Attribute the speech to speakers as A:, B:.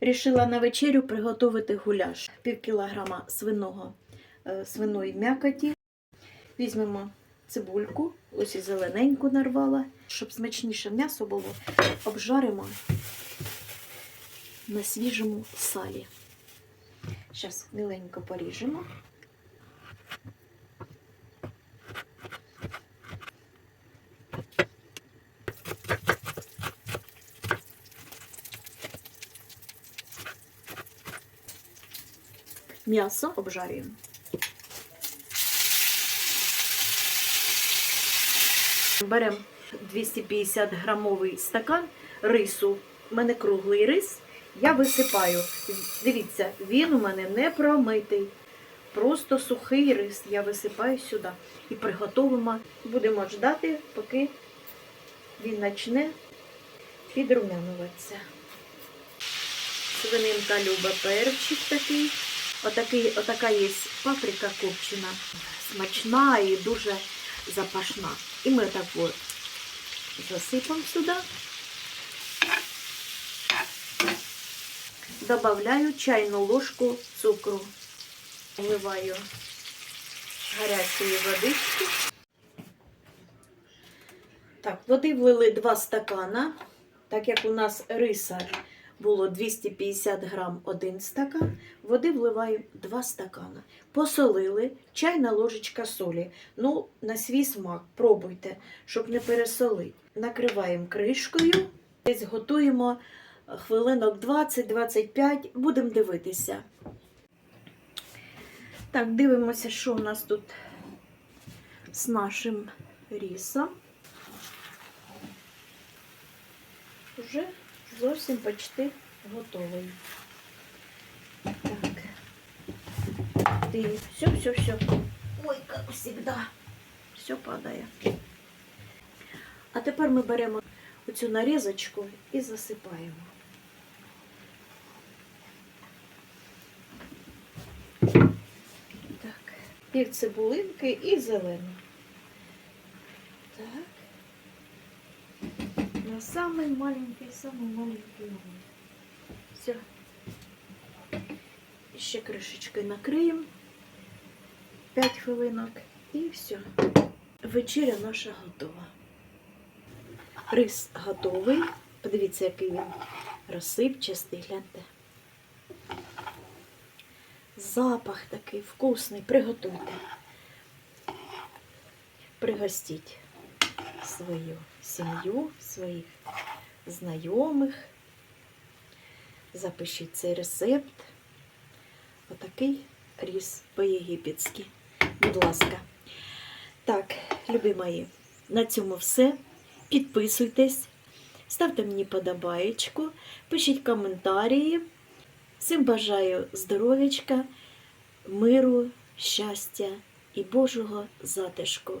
A: Рішила на вечерю приготувати гуляш. Пів кілограма свиного, е, свиної м'якоті. Візьмемо цибульку, ось і зелененьку нарвала, щоб смачніше м'ясо було. Обжаримо на свіжому салі. Зараз міленько поріжемо. М'ясо обжарюємо. Беремо 250 грамовий стакан рису. У мене круглий рис. Я висипаю. Дивіться, він у мене не промитий. Просто сухий рис. Я висипаю сюди. І приготуємо. Будемо ждати, поки він почне підрумянуватися. Свининка любить перчик такий. Отакий, отака є паприка копчена. Смачна і дуже запашна. І ми так от засипемо сюди. Добавляю чайну ложку цукру. Вливаю гарячої водички. Так, води влили 2 стакана. Так як у нас риса було 250 грам один стакан, води вливаю 2 стакана. Посолили, чайна ложечка солі. Ну, на свій смак, пробуйте, щоб не пересолити. Накриваємо кришкою, десь готуємо хвилинок 20-25, будемо дивитися. Так, дивимося, що у нас тут з нашим рісом. Вже зовсім почти готовий. Так. Ты все, все, все. Ой, как всегда. Все падає. А тепер ми беремо оцю нарізочку і засипаємо. Так, пів цибулинки і зелену. Так. Самый маленький, самый маленький угол. Все. Ще кришечкою накриємо 5 хвилинок і все. Вечеря наша готова. Рис готовий. Подивіться, який він розсипчастий, гляньте. Запах такий вкусний. Приготуйте. Пригостіть свою сім'ю, своїх знайомих. Запишіть цей рецепт. Отакий ріс по-єгипетськи. Будь ласка. Так, любі мої, на цьому все. Підписуйтесь, ставте мені подобаєчку, пишіть коментарі. Всім бажаю здоров'ячка, миру, щастя і Божого затишку.